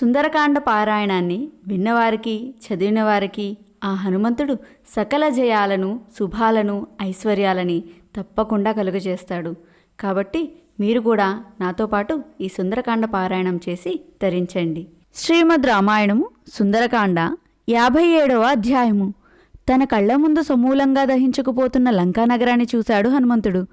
సుందరకాండ పారాయణాన్ని విన్నవారికి చదివిన వారికి ఆ హనుమంతుడు సకల జయాలను శుభాలను ఐశ్వర్యాలని తప్పకుండా కలుగజేస్తాడు. కాబట్టి మీరు కూడా నాతో పాటు ఈ సుందరకాండ పారాయణం చేసి ధరించండి శ్రీమద్ రామాయణము సుందరకాండ యాభై ఏడవ అధ్యాయము. తన కళ్ళ ముందు సమూలంగా దహించుకుపోతున్న లంకా నగరాన్ని చూశాడు హనుమంతుడు.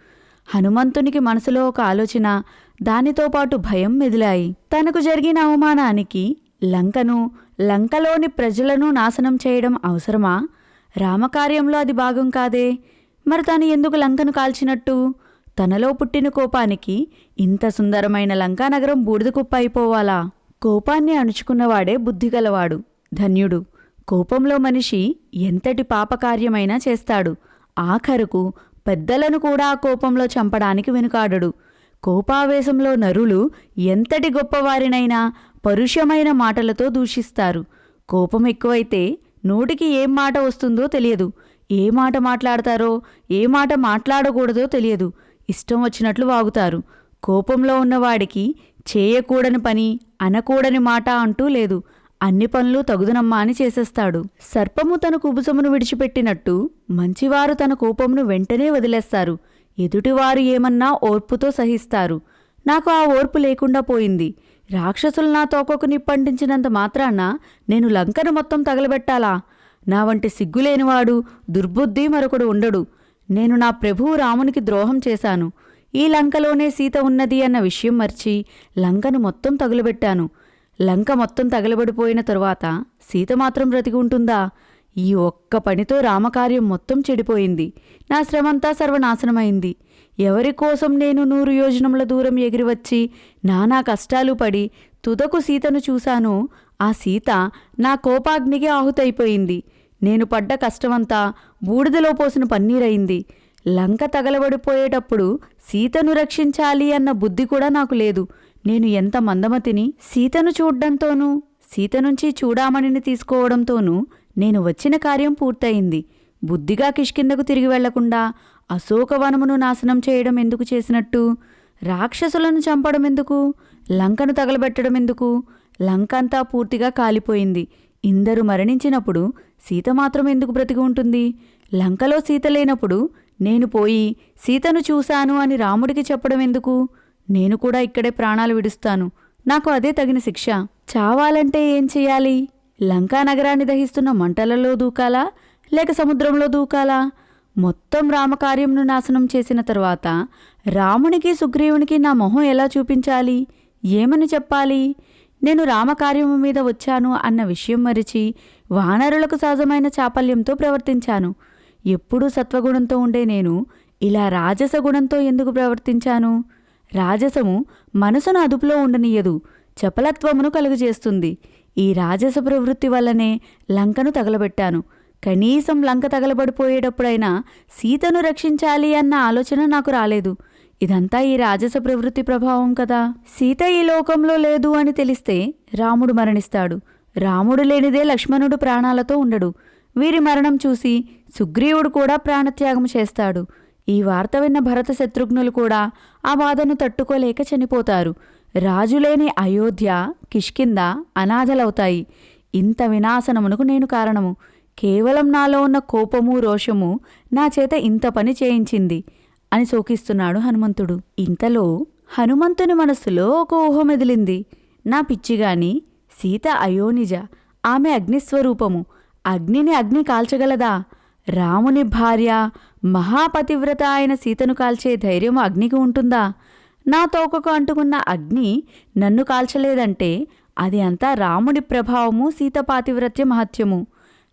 హనుమంతునికి మనసులో ఒక ఆలోచన దానితో పాటు భయం మెదిలాయి. తనకు జరిగిన అవమానానికి లంకను లంకలోని ప్రజలను నాశనం చేయడం అవసరమా? రామకార్యంలో అది భాగం కాదే. మరి తను ఎందుకు లంకను కాల్చినట్టు? తనలో పుట్టిన కోపానికి ఇంత సుందరమైన లంకానగరం బూడిద కుప్పైపోవాలా అయిపోవాలా? కోపాన్ని అణుచుకున్నవాడే బుద్ధిగలవాడు ధన్యుడు. కోపంలో మనిషి ఎంతటి పాపకార్యమైనా చేస్తాడు. ఆఖరుకు పెద్దలను కూడా ఆ కోపంలో చంపడానికి వెనుకాడడు. కోపావేశంలో నరులు ఎంతటి గొప్పవారినైనా పరుషమైన మాటలతో దూషిస్తారు. కోపం ఎక్కువైతే నోటికి ఏం మాట వస్తుందో తెలియదు. ఏ మాట మాట్లాడతారో ఏ మాట మాట్లాడకూడదో తెలియదు. ఇష్టం వచ్చినట్లు వాగుతారు. కోపంలో ఉన్నవాడికి చేయకూడని పని అనకూడని మాట అంటూ లేదు. అన్ని పనులు తగుదనమ్మా అని చేసేస్తాడు. సర్పము తన కుబుసమును విడిచిపెట్టినట్టు మంచివారు తన కోపమును వెంటనే వదిలేస్తారు. ఎదుటివారు ఏమన్నా ఓర్పుతో సహిస్తారు. నాకు ఆ ఓర్పు లేకుండా పోయింది. రాక్షసులు నా తోకకు నిప్పంటించినంత మాత్రాన నేను లంకను మొత్తం తగలబెట్టాలా? నా వంటి సిగ్గులేనివాడు దుర్బుద్ధి మరొకడు ఉండడు. నేను నా ప్రభువు రామునికి ద్రోహం చేశాను. ఈ లంకలోనే సీత ఉన్నది అన్న విషయం మర్చి లంకను మొత్తం తగులబెట్టాను. లంక మొత్తం తగలబడిపోయిన తరువాత సీత మాత్రం బ్రతికి ఉంటుందా? ఈ ఒక్క పనితో రామకార్యం మొత్తం చెడిపోయింది. నా శ్రమంతా సర్వనాశనమైంది. ఎవరి కోసం నేను నూరు యోజనముల దూరం ఎగిరివచ్చి నానా కష్టాలు పడి తుదకు సీతను చూశానో ఆ సీత నా కోపాగ్నికి ఆహుతైపోయింది. నేను పడ్డ కష్టమంతా బూడిదలో పోసిన పన్నీరైంది లంక తగలబడిపోయేటప్పుడు సీతను రక్షించాలి అన్న బుద్ధి కూడా నాకు లేదు. నేను ఎంత మందమతిని సీతను చూడ్డంతోనూ సీత నుంచి చూడామణిని తీసుకోవడంతోనూ నేను వచ్చిన కార్యం పూర్తయింది. బుద్ధిగా కిష్కిందకు తిరిగి వెళ్ళకుండా అశోకవనమును నాశనం చేయడం ఎందుకు చేసినట్టు? రాక్షసులను చంపడం ఎందుకు? లంకను తగలబెట్టడం ఎందుకు? లంక అంతా పూర్తిగా కాలిపోయింది. ఇందరు మరణించినప్పుడు సీత మాత్రం ఎందుకు బ్రతికి ఉంటుంది? లంకలో సీత లేనప్పుడు నేను పోయి సీతను చూశాను అని రాముడికి చెప్పడం ఎందుకు? నేను కూడా ఇక్కడే ప్రాణాలు విడుస్తాను. నాకు అదే తగిన శిక్ష. చావాలంటే ఏం చెయ్యాలి లంకా నగరాన్ని దహిస్తున్న మంటలలో దూకాలా? లేక సముద్రంలో దూకాలా? మొత్తం రామకార్యంను నాశనం చేసిన తరువాత రామునికి సుగ్రీవునికి నా మొహం ఎలా చూపించాలి? ఏమని చెప్పాలి? నేను రామకార్యము మీద వచ్చాను అన్న విషయం మరిచి వానరులకు సహజమైన చాపల్యంతో ప్రవర్తించాను. ఎప్పుడూ సత్వగుణంతో ఉండే నేను ఇలా రాజస గుణంతో ఎందుకు ప్రవర్తించాను? రాజసము మనసును అదుపులో ఉండనీయదు చపలత్వమును కలుగజేస్తుంది. ఈ రాజస ప్రవృత్తి వల్లనే లంకను తగలబెట్టాను. కనీసం లంక తగలబడిపోయేటప్పుడైనా సీతను రక్షించాలి అన్న ఆలోచన నాకు రాలేదు. ఇదంతా ఈ రాజస ప్రవృత్తి ప్రభావం కదా. సీత ఈ లోకంలో లేదు అని తెలిస్తే రాముడు మరణిస్తాడు. రాముడు లేనిదే లక్ష్మణుడు ప్రాణాలతో ఉండడు. వీరి మరణం చూసి సుగ్రీవుడు కూడా ప్రాణత్యాగం చేస్తాడు. ఈ వార్త విన్న భరత శత్రుఘ్నులు కూడా ఆ బాధను తట్టుకోలేక చనిపోతారు. రాజులేని అయోధ్య కిష్కింద అనాథలవుతాయి. ఇంత వినాశనమునకు నేను కారణము. కేవలం నాలో ఉన్న కోపము రోషము నా చేత ఇంత పని చేయించింది అని శోకిస్తున్నాడు హనుమంతుడు. ఇంతలో హనుమంతుని మనస్సులో ఒక ఊహ మెదిలింది. నా పిచ్చిగాని సీత అయోనిజ ఆమె అగ్నిస్వరూపము. అగ్నిని అగ్ని కాల్చగలదా? రాముని భార్య మహాపతివ్రత అయిన సీతను కాల్చే ధైర్యం అగ్నికి ఉంటుందా? నా తోకకు అంటుకున్న అగ్ని నన్ను కాల్చలేదంటే అది అంతా రాముడి ప్రభావము సీతపాతివ్రత్య మహత్యము.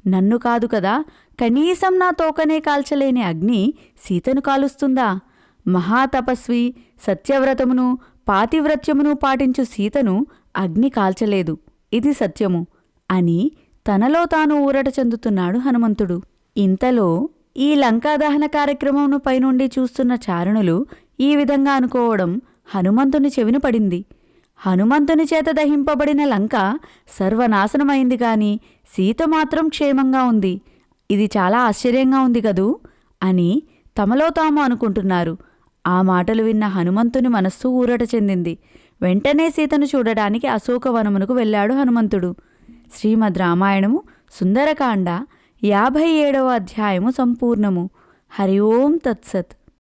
నన్ను కాదు కదా కనీసం నా తోకనే కాల్చలేని అగ్ని సీతను కాలుస్తుందా? మహాతపస్వి సత్యవ్రతమును పాతివ్రత్యమును పాటించు సీతను అగ్ని కాల్చలేదు. ఇది సత్యము అని తనలో తాను ఊరట చెందుతున్నాడు హనుమంతుడు. ఇంతలో ఈ లంకాదహన కార్యక్రమమును పైనుండి చూస్తున్న చారణులు ఈ విధంగా అనుకోవడం హనుమంతుని చెవిన పడింది. హనుమంతుని చేత దహింపబడిన లంక సర్వనాశనమైంది గాని సీత మాత్రం క్షేమంగా ఉంది. ఇది చాలా ఆశ్చర్యంగా ఉంది కదూ? అని తమలో తాము అనుకుంటున్నారు. ఆ మాటలు విన్న హనుమంతుని మనస్సు ఊరట చెందింది. వెంటనే సీతను చూడడానికి అశోకవనమునకు వెళ్ళాడు హనుమంతుడు. శ్రీమద్ రామాయణము సుందరకాండ యాభై ఏడవ అధ్యాయము సంపూర్ణము. హరి ఓం తత్సత్.